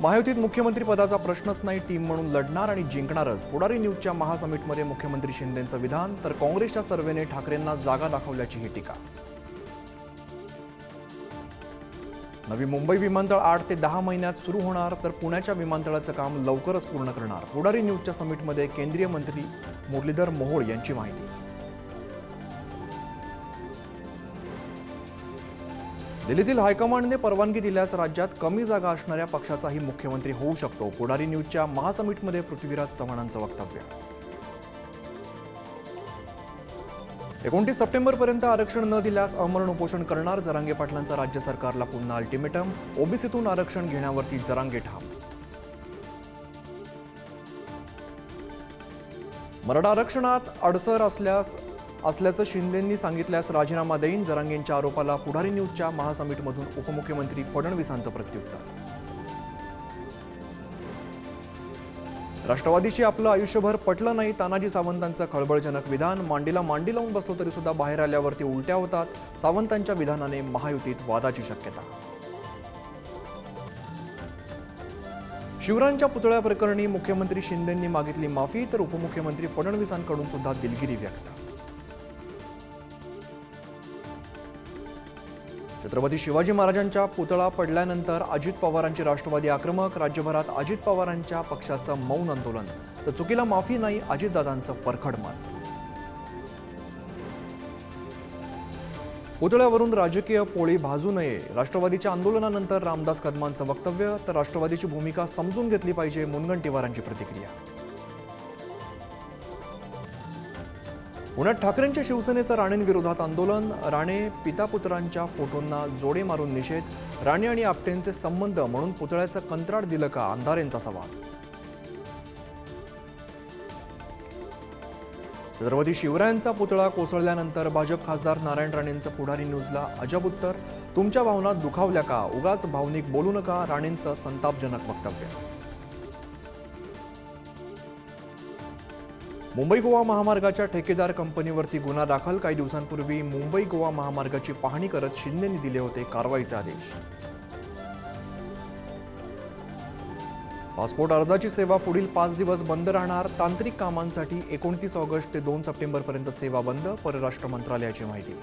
महायुतीत मुख्यमंत्री पदाचा प्रश्नच नाही टीम म्हणून लढणार आणि जिंकणारच. पुढारी न्यूजच्या महासमिटमध्ये मुख्यमंत्री शिंदेंचं विधान तर काँग्रेसच्या सर्वेने ठाकरेंना जागा दाखवल्याची ही टीका. नवी मुंबई विमानतळ आठ ते दहा महिन्यात सुरू होणार तर पुण्याच्या विमानतळाचं काम लवकरच पूर्ण करणार. पुढारी न्यूजच्या समिटमध्ये केंद्रीय मंत्री मुरलीधर मोहोळ यांची माहिती. दिल्लीतील हायकमांडने परवानगी दिल्यास राज्यात कमी जागा असणाऱ्या पक्षाचाही मुख्यमंत्री होऊ शकतो. पुढारी न्यूजच्या महासमिटमध्ये पृथ्वीराज चव्हाणांचं वक्तव्य. एकोणतीस सप्टेंबरपर्यंत आरक्षण न दिल्यास अमरण उपोषण करणार जरांगे पाटलांचा राज्य सरकारला पुन्हा अल्टिमेटम. ओबीसीतून आरक्षण घेण्यावरती जरांगे ठाम. मराठा आरक्षणात अडसर असल्यास असल्याचं शिंदेंनी सांगितल्यास राजीनामा देईन. जरांगेंच्या आरोपाला पुढारी न्यूजच्या महासमिटमधून उपमुख्यमंत्री फडणवीसांचं प्रत्युत्तर. राष्ट्रवादीशी आपलं आयुष्यभर पटलं नाही. तानाजी सावंतांचं खळबळजनक विधान. मांडीला मांडी लावून बसलो तरी सुद्धा बाहेर आल्यावरती उलट्या होतात. सावंतांच्या विधानाने महायुतीत वादाची शक्यता. शिवरायांच्या पुतळ्या प्रकरणी मुख्यमंत्री शिंदेंनी मागितली माफी तर उपमुख्यमंत्री फडणवीसांकडून सुद्धा दिलगिरी व्यक्त. छत्रपती शिवाजी महाराजांच्या पुतळा पडल्यानंतर अजित पवारांची राष्ट्रवादी आक्रमक राज्यभरात अजित पवारांच्या पक्षाचं मौन आंदोलन. तर चुकीला माफी नाही अजितदादांचं परखड मत. पुतळ्यावरून राजकीय पोळी भाजू नये. राष्ट्रवादीच्या आंदोलनानंतर रामदास कदमांचं वक्तव्य तर राष्ट्रवादीची भूमिका समजून घेतली पाहिजे मुनगंटीवारांची प्रतिक्रिया. उन्हात ठाकरेंच्या शिवसेनेचं राणेंविरोधात आंदोलन राणे पितापुत्रांच्या फोटोंना जोडे मारून निषेध राणे आणि आपटेंचे संबंध म्हणून पुतळ्याचं कंत्राट दिलं का? अंधारेंचा सवाल. छत्रपती शिवरायांचा पुतळा कोसळल्यानंतर भाजप खासदार नारायण राणेंचं पुढारी न्यूजला अजब उत्तर. तुमच्या भावना दुखावल्या का? उगाच भावनिक बोलू नका राणेंचं संतापजनक वक्तव्य. मुंबई गोवा महामार्गाच्या ठेकेदार कंपनीवरती गुन्हा दाखल. काही दिवसांपूर्वी मुंबई गोवा महामार्गाची पाहणी करत शिंदेनी दिले होते कारवाईचे आदेश. पासपोर्ट अर्जाची सेवा पुढील पाच दिवस बंद राहणार. तांत्रिक कामांसाठी एकोणतीस ऑगस्ट ते दोन सप्टेंबरपर्यंत सेवा बंद परराष्ट्र मंत्रालयाची माहिती.